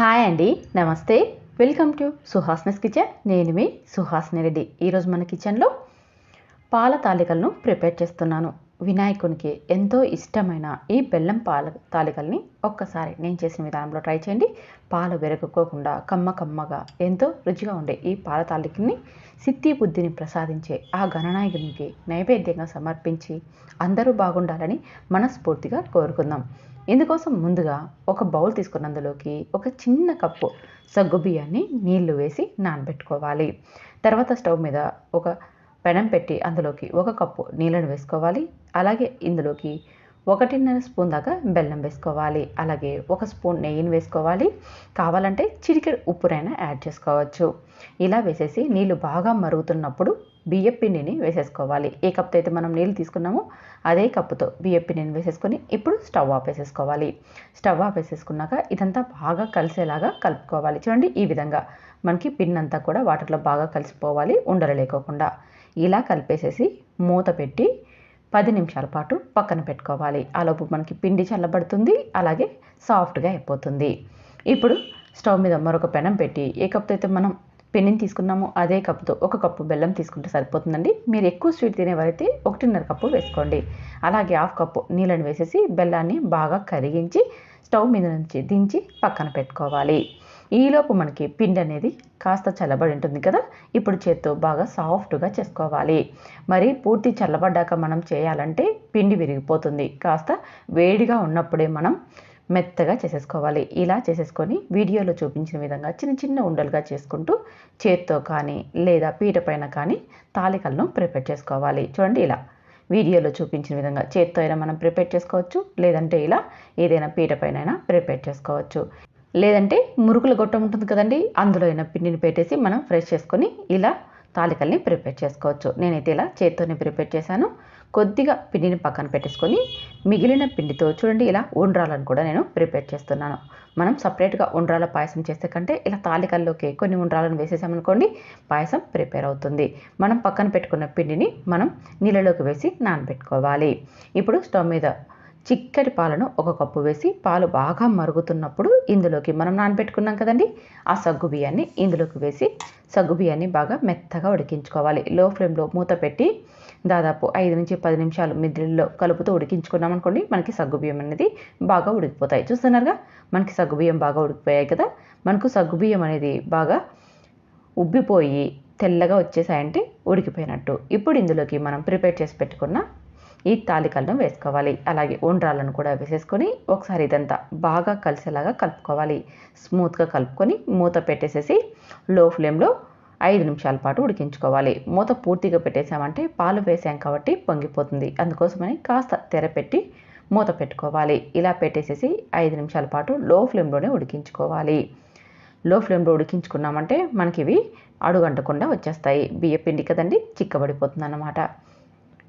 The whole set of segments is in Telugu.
హాయ్ అండి నమస్తే. Welcome to Suhasni's kitchen. నేను మీ సుహాస్ని రెడ్డి. ఈరోజు మన కిచెన్లో పాల తాలికలను ప్రిపేర్ చేస్తున్నాను. వినాయకునికి ఎంతో ఇష్టమైన ఈ బెల్లం పాల తాలికల్ని ఒక్కసారి నేను చేసిన విధానంలో ట్రై చేయండి. పాలు వెరగకోకుండా కమ్మ కమ్మగా ఎంతో రుచిగా ఉండే ఈ పాల తాలికల్ని సిద్ధి బుద్ధిని ప్రసాదించే ఆ గణనాయకునికి నైవేద్యంగా సమర్పించి అందరూ బాగుండాలని మనస్ఫూర్తిగా కోరుకుందాం. ఇందుకోసం ముందుగా ఒక బౌల్ తీసుకున్న అందులోకి ఒక చిన్న కప్పు సగ్గు బియ్యాన్ని నీళ్ళు వేసి నానబెట్టుకోవాలి. తర్వాత స్టవ్ మీద ఒక పెనం పెట్టి అందులోకి ఒక కప్పు నీళ్ళను వేసుకోవాలి. అలాగే ఇందులోకి ఒకటిన్నర స్పూన్ దాకా బెల్లం వేసుకోవాలి. అలాగే ఒక స్పూన్ నెయ్యిని వేసుకోవాలి. కావాలంటే చిటికెడు ఉప్పునైనా యాడ్ చేసుకోవచ్చు. ఇలా వేసేసి నీళ్ళు బాగా మరుగుతున్నప్పుడు బియ్య పిండిని వేసేసుకోవాలి. ఏ కప్తో అయితే మనం నీళ్ళు తీసుకున్నామో అదే కప్పుతో బియ్య పిండిని వేసేసుకొని ఇప్పుడు స్టవ్ ఆఫ్ వేసేసుకోవాలి స్టవ్ ఆఫ్ వేసేసుకున్నాక ఇదంతా బాగా కలిసేలాగా కలుపుకోవాలి. చూడండి ఈ విధంగా మనకి పిండి అంతా కూడా వాటర్లో బాగా కలిసిపోవాలి. ఉండలు లేకోకుండా ఇలా కలిపేసేసి మూత పెట్టి పది నిమిషాల పాటు పక్కన పెట్టుకోవాలి. ఆలోపు మనకి పిండి చల్లబడుతుంది అలాగే సాఫ్ట్గా అయిపోతుంది. ఇప్పుడు స్టవ్ మీద మరొక పెనం పెట్టి ఏ కప్తో అయితే మనం పిండిని తీసుకున్నామో అదే కప్పుతో ఒక కప్పు బెల్లం తీసుకుంటే సరిపోతుందండి. మీరు ఎక్కువ స్వీట్ తినేవారైతే ఒకటిన్నర కప్పు వేసుకోండి. అలాగే హాఫ్ కప్పు నీళ్ళని వేసేసి బెల్లాన్ని బాగా కరిగించి స్టవ్ మీద నుంచి దించి పక్కన పెట్టుకోవాలి. ఈలోపు మనకి పిండి అనేది కాస్త చల్లబడి ఉంటుంది కదా? ఇప్పుడు చేత్తో బాగా సాఫ్ట్గా చేసుకోవాలి. మరి పూర్తి చల్లబడ్డాక మనం చేయాలంటే పిండి విరిగిపోతుంది. కాస్త వేడిగా ఉన్నప్పుడే మనం మెత్తగా చేసేసుకోవాలి. ఇలా చేసేసుకొని వీడియోలో చూపించిన విధంగా చిన్న చిన్న ఉండలుగా చేసుకుంటూ చేత్తో కానీ లేదా పీట పైన కానీ తాలికలను ప్రిపేర్ చేసుకోవాలి. చూడండి ఇలా. వీడియోలో చూపించిన విధంగా చేత్తో అయినా మనం ప్రిపేర్ చేసుకోవచ్చు. లేదంటే ఇలా ఏదైనా పీట పైన ప్రిపేర్ చేసుకోవచ్చు. లేదంటే మురుకుల గొట్టం ఉంటుంది కదండి అందులో అయినా పిండిని పెట్టేసి మనం ఫ్రెష్ చేసుకొని ఇలా తాలికల్ని ప్రిపేర్ చేసుకోవచ్చు. నేనైతే ఇలా చేత్తోనే ప్రిపేర్ చేశాను. కొద్దిగా పిండిని పక్కన పెట్టేసుకొని మిగిలిన పిండితో చూడండి ఇలా ఉండ్రాలను కూడా నేను ప్రిపేర్ చేస్తున్నాను. మనం సపరేట్గా ఉండ్రాల పాయసం చేసే కంటే ఇలా తాలికల్లోకి కొన్ని ఉండ్రాలను వేసేసామనుకోండి పాయసం ప్రిపేర్ అవుతుంది. మనం పక్కన పెట్టుకున్న పిండిని మనం నీళ్ళలోకి వేసి నానబెట్టుకోవాలి. ఇప్పుడు స్టవ్ మీద చిక్కటి పాలను ఒక కప్పు వేసి పాలు బాగా మరుగుతున్నప్పుడు ఇందులోకి మనం నానబెట్టుకున్నాం కదండి. ఆ సగ్గు బియ్యాన్ని ఇందులోకి వేసి సగ్గు బియ్యాన్ని బాగా మెత్తగా ఉడికించుకోవాలి. లో ఫ్లేమ్లో మూత పెట్టి దాదాపు ఐదు నుంచి పది నిమిషాలు మిద్రిలో కలుపుతూ ఉడికించుకున్నాం అనుకోండి మనకి సగ్గు బియ్యం అనేది బాగా ఉడికిపోతాయి. చూస్తున్నారుగా? మనకి సగ్గు బియ్యం బాగా ఉడికిపోయాయి కదా? మనకు సగ్గు బియ్యం అనేది బాగా ఉబ్బిపోయి తెల్లగా వచ్చేసాయంటే ఉడికిపోయినట్టు. ఇప్పుడు ఇందులోకి మనం ప్రిపేర్ చేసి పెట్టుకున్న ఈ తాలికలను వేసుకోవాలి. అలాగే ఉండ్రాలను కూడా వేసేసుకొని ఒకసారి ఇదంతా బాగా కలిసేలాగా కలుపుకోవాలి. స్మూత్గా కలుపుకొని మూత పెట్టేసేసి లో ఫ్లేమ్లో ఐదు నిమిషాల పాటు ఉడికించుకోవాలి. మూత పూర్తిగా పెట్టేసామంటే పాలు వేసాం కాబట్టి పొంగిపోతుంది. అందుకోసమని కాస్త తెర పెట్టి మూత పెట్టుకోవాలి. ఇలా పెట్టేసేసి ఐదు నిమిషాల పాటు లో ఫ్లేమ్లోనే ఉడికించుకోవాలి. లో ఫ్లేమ్లో ఉడికించుకున్నామంటే మనకి ఇవి అడుగంటకుండా వచ్చేస్తాయి. బియ్య పిండి కదండి చిక్కబడిపోతుంది అన్నమాట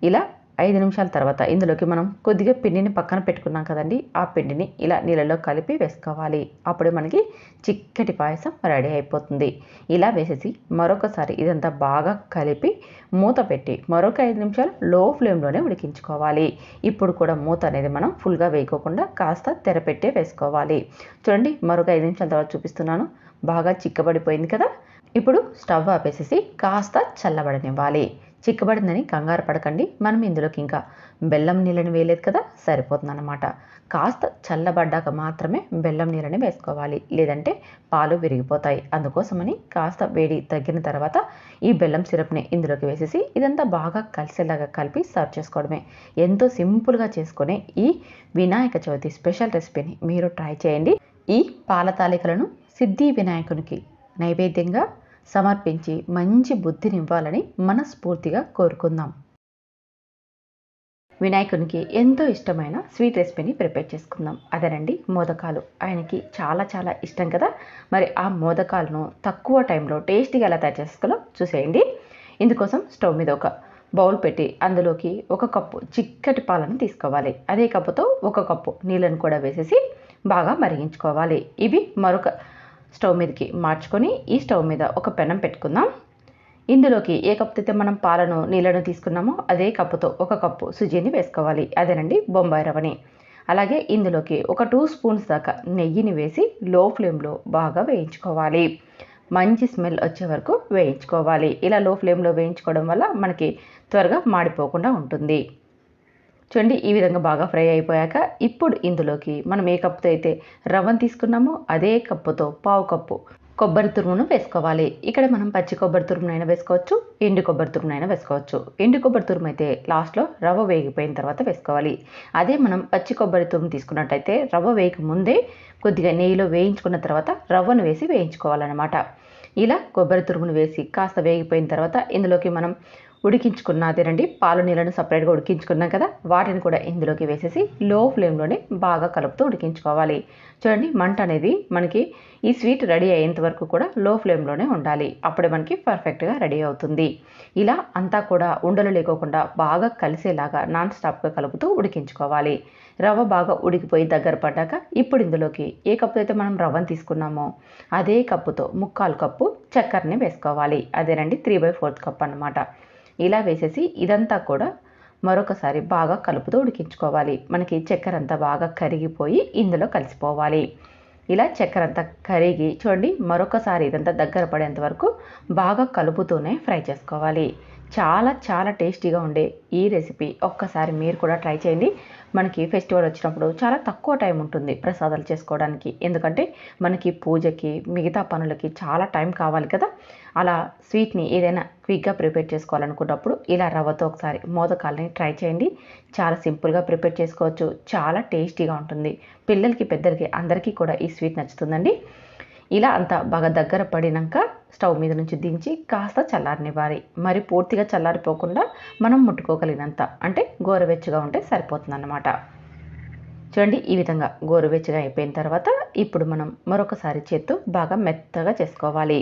ఇలా ఐదు నిమిషాల తర్వాత ఇందులోకి మనం కొద్దిగా పిండిని పక్కన పెట్టుకున్నాం కదండి. ఆ పిండిని ఇలా నీళ్ళలో కలిపి వేసుకోవాలి. అప్పుడు మనకి చిక్కటి పాయసం రెడీ అయిపోతుంది. ఇలా వేసేసి మరొకసారి ఇదంతా బాగా కలిపి మూత పెట్టి మరొక ఐదు నిమిషాలు లో ఫ్లేమ్లోనే ఉడికించుకోవాలి. ఇప్పుడు కూడా మూత అనేది మనం ఫుల్గా వేయకోకుండా కాస్త తెరపెట్టే వేసుకోవాలి. చూడండి మరొక ఐదు నిమిషాల తర్వాత చూపిస్తున్నాను. బాగా చిక్కబడిపోయింది కదా? ఇప్పుడు స్టవ్ ఆపేసేసి కాస్త చల్లబడనివ్వాలి. చిక్కబడిందని కంగారు పడకండి. మనం ఇందులోకి ఇంకా బెల్లం నీళ్ళని వేయలేదు కదా? సరిపోతుందన్నమాట. కాస్త చల్లబడ్డాక మాత్రమే బెల్లం నీళ్ళని వేసుకోవాలి. లేదంటే పాలు విరిగిపోతాయి. అందుకోసమని కాస్త వేడి తగ్గిన తర్వాత ఈ బెల్లం సిరప్ని ఇందులోకి వేసేసి ఇదంతా బాగా కలిసేలాగా కలిపి సర్వ్ చేసుకోవడమే. ఎంతో సింపుల్గా చేసుకునే ఈ వినాయక చవితి స్పెషల్ రెసిపీని మీరు ట్రై చేయండి. ఈ పాల తాలికలను సిద్ధి వినాయకునికి నైవేద్యంగా సమర్పించి మంచి బుద్ధినివ్వాలని మనస్ఫూర్తిగా కోరుకుందాం. వినాయకునికి ఎంతో ఇష్టమైన స్వీట్ రెసిపీని ప్రిపేర్ చేసుకుందాం. అదేనండి మోదకాలు. ఆయనకి చాలా చాలా ఇష్టం కదా. మరి ఆ మోదకాలను తక్కువ టైంలో టేస్టీగా ఎలా తయారు చేసుకోలో చూసేయండి. ఇందుకోసం స్టవ్ మీద ఒక బౌల్ పెట్టి అందులోకి ఒక కప్పు చిక్కటి పాలను తీసుకోవాలి. అదే కప్పుతో ఒక కప్పు నీళ్ళను కూడా వేసేసి బాగా మరిగించుకోవాలి. ఇవి మరొక స్టవ్ మీదకి మార్చుకొని ఈ స్టవ్ మీద ఒక పెనం పెట్టుకుందాం. ఇందులోకి ఏ కప్పుతో అయితే మనం పాలను నీళ్ళను తీసుకున్నామో అదే కప్పుతో ఒక కప్పు సుజీని వేసుకోవాలి. అదేనండి బొంబాయి రవ్వని. అలాగే ఇందులోకి ఒక టూ స్పూన్స్ దాకా నెయ్యిని వేసి లో ఫ్లేమ్లో బాగా వేయించుకోవాలి. మంచి స్మెల్ వచ్చే వరకు వేయించుకోవాలి. ఇలా లో ఫ్లేమ్లో వేయించుకోవడం వల్ల మనకి త్వరగా మాడిపోకుండా ఉంటుంది. చూడండి ఈ విధంగా బాగా ఫ్రై అయిపోయాక ఇప్పుడు ఇందులోకి మనం ఏ కప్పుతో అయితే రవ్వను తీసుకున్నామో అదే కప్పుతో పావు కప్పు కొబ్బరి తురుమును వేసుకోవాలి. ఇక్కడ మనం పచ్చి కొబ్బరి తురుమునైనా వేసుకోవచ్చు ఎండు కొబ్బరి తురుమునైనా వేసుకోవచ్చు. ఎండు కొబ్బరి తురుము అయితే లాస్ట్లో రవ్వ వేగిపోయిన తర్వాత వేసుకోవాలి. అదే మనం పచ్చి కొబ్బరి తురుము తీసుకున్నట్టయితే రవ్వ వేయక ముందే కొద్దిగా నెయ్యిలో వేయించుకున్న తర్వాత రవ్వను వేసి వేయించుకోవాలన్నమాట. ఇలా కొబ్బరి తురుమును వేసి కాస్త వేగిపోయిన తర్వాత ఇందులోకి మనం ఉడికించుకున్న అదేనండి పాలు నీళ్ళను సపరేట్గా ఉడికించుకున్నాం కదా వాటిని కూడా ఇందులోకి వేసేసి లో ఫ్లేమ్లోనే బాగా కలుపుతూ ఉడికించుకోవాలి. చూడండి మంట అనేది మనకి ఈ స్వీట్ రెడీ అయ్యేంత వరకు కూడా లో ఫ్లేమ్లోనే ఉండాలి. అప్పుడే మనకి పర్ఫెక్ట్గా రెడీ అవుతుంది. ఇలా అంతా కూడా ఉండలు లేకోకుండా బాగా కలిసేలాగా నాన్ స్టాప్గా కలుపుతూ ఉడికించుకోవాలి. రవ్వ బాగా ఉడికిపోయి దగ్గర పడ్డాక ఇప్పుడు ఇందులోకి ఏ కప్పు అయితే మనం రవ్వను తీసుకున్నామో అదే కప్పుతో ముక్కాలు కప్పు చక్కెరని వేసుకోవాలి. అదేనండి త్రీ బై ఫోర్త్ కప్ అనమాట ఇలా వేసేసి ఇదంతా కూడా మరొకసారి బాగా కలుపుతూ ఉడికించుకోవాలి. మనకి చక్కెర అంతా బాగా కరిగిపోయి ఇందులో కలిసిపోవాలి. ఇలా చక్కెర అంతా కరిగి చూడండి మరొకసారి ఇదంతా దగ్గర పడేంత వరకు బాగా కలుపుతూనే ఫ్రై చేసుకోవాలి. చాలా చాలా టేస్టీగా ఉండే ఈ రెసిపీ ఒక్కసారి మీరు కూడా ట్రై చేయండి. మనకి ఫెస్టివల్ వచ్చినప్పుడు చాలా తక్కువ టైం ఉంటుంది ప్రసాదాలు చేసుకోవడానికి. ఎందుకంటే మనకి పూజకి మిగతా పనులకి చాలా టైం కావాలి కదా. అలా స్వీట్ని ఏదైనా క్విక్గా ప్రిపేర్ చేసుకోవాలనుకున్నప్పుడు ఇలా రవ్వతో ఒకసారి మోదకాలని ట్రై చేయండి. చాలా సింపుల్గా ప్రిపేర్ చేసుకోవచ్చు. చాలా టేస్టీగా ఉంటుంది. పిల్లలకి పెద్దలకి అందరికీ కూడా ఈ స్వీట్ నచ్చుతుందండి. ఇలా అంతా బాగా దగ్గర పడినాక స్టవ్ మీద నుంచి దించి కాస్త చల్లారనివ్వాలి. మరి పూర్తిగా చల్లారిపోకుండా మనం ముట్టుకోగలిగినంత అంటే గోరువెచ్చగా ఉంటే సరిపోతుందన్నమాట. చూడండి ఈ విధంగా గోరువెచ్చగా అయిపోయిన తర్వాత ఇప్పుడు మనం మరొకసారి చేత్తో బాగా మెత్తగా చేసుకోవాలి.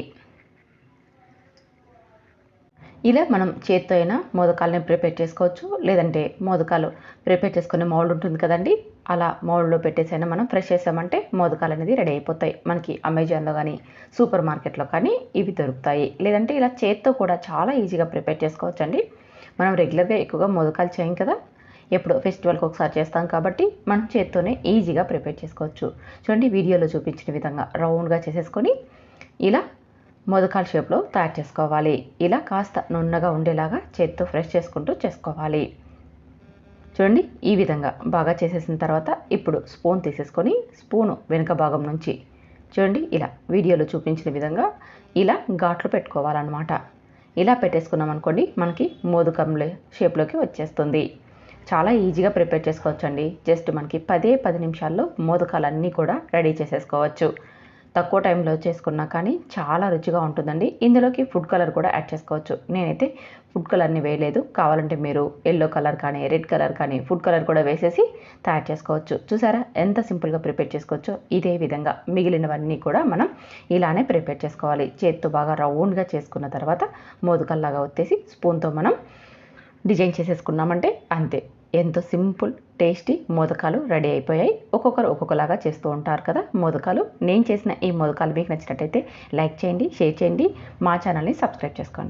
ఇలా మనం చేత్తో అయినా మోదకాలని ప్రిపేర్ చేసుకోవచ్చు. లేదంటే మోదకాలు ప్రిపేర్ చేసుకునే మౌల్డ్ ఉంటుంది కదండి. అలా మౌల్డ్లో పెట్టేసైనా మనం ఫ్రెష్ చేసామంటే మోదకాలు అనేది రెడీ అయిపోతాయి. మనకి అమెజాన్లో కానీ సూపర్ మార్కెట్లో కానీ ఇవి దొరుకుతాయి. లేదంటే ఇలా చేత్తో కూడా చాలా ఈజీగా ప్రిపేర్ చేసుకోవచ్చు అండి మనం రెగ్యులర్గా ఎక్కువగా మోదకాలు చేయం కదా. ఎప్పుడు ఫెస్టివల్కి ఒకసారి చేస్తాం కాబట్టి మనం చేత్తోనే ఈజీగా ప్రిపేర్ చేసుకోవచ్చు. చూడండి వీడియోలో చూపించిన విధంగా రౌండ్గా చేసేసుకొని ఇలా మొదకాల షేప్లో తయారు చేసుకోవాలి. ఇలా కాస్త నున్నగా ఉండేలాగా చేత్తో ఫ్రెష్ చేసుకుంటూ చేసుకోవాలి. చూడండి ఈ విధంగా బాగా చేసేసిన తర్వాత ఇప్పుడు స్పూన్ తీసేసుకొని స్పూను వెనుక భాగం నుంచి చూడండి ఇలా వీడియోలో చూపించిన విధంగా ఇలా ఘాట్లు పెట్టుకోవాలన్నమాట. ఇలా పెట్టేసుకున్నాం అనుకోండి మనకి మోదుకంలే షేప్లోకి వచ్చేస్తుంది. చాలా ఈజీగా ప్రిపేర్ చేసుకోవచ్చండి. జస్ట్ మనకి పదే పది నిమిషాల్లో మోదకాలన్నీ కూడా రెడీ చేసేసుకోవచ్చు. తక్కువ టైంలో చేసుకున్నా కానీ చాలా రుచిగా ఉంటుందండి. ఇందులోకి ఫుడ్ కలర్ కూడా యాడ్ చేసుకోవచ్చు. నేనైతే ఫుడ్ కలర్ని వేయలేదు. కావాలంటే మీరు ఎల్లో కలర్ కానీ రెడ్ కలర్ కానీ ఫుడ్ కలర్ కూడా వేసేసి తయారు చేసుకోవచ్చు. చూసారా? ఎంత సింపుల్గా ప్రిపేర్ చేసుకోవచ్చో ఇదే విధంగా. మిగిలినవన్నీ కూడా మనం ఇలానే ప్రిపేర్ చేసుకోవాలి. చేత్తో బాగా రౌండ్గా చేసుకున్న తర్వాత మోదుకల్లాగా వచ్చేసి స్పూన్తో మనం డిజైన్ చేసేసుకున్నామంటే అంతే. ఎంతో సింపుల్ టేస్టీ మోదకాలు రెడీ అయిపోయాయి. ఒక్కొక్కరు ఒక్కొక్కలాగా చేస్తూ ఉంటారు కదా మోదకాలు. నేను చేసిన ఈ మోదకాలు మీకు నచ్చినట్టయితే లైక్ చేయండి షేర్ చేయండి. మా ఛానల్ని సబ్స్క్రైబ్ చేసుకోండి.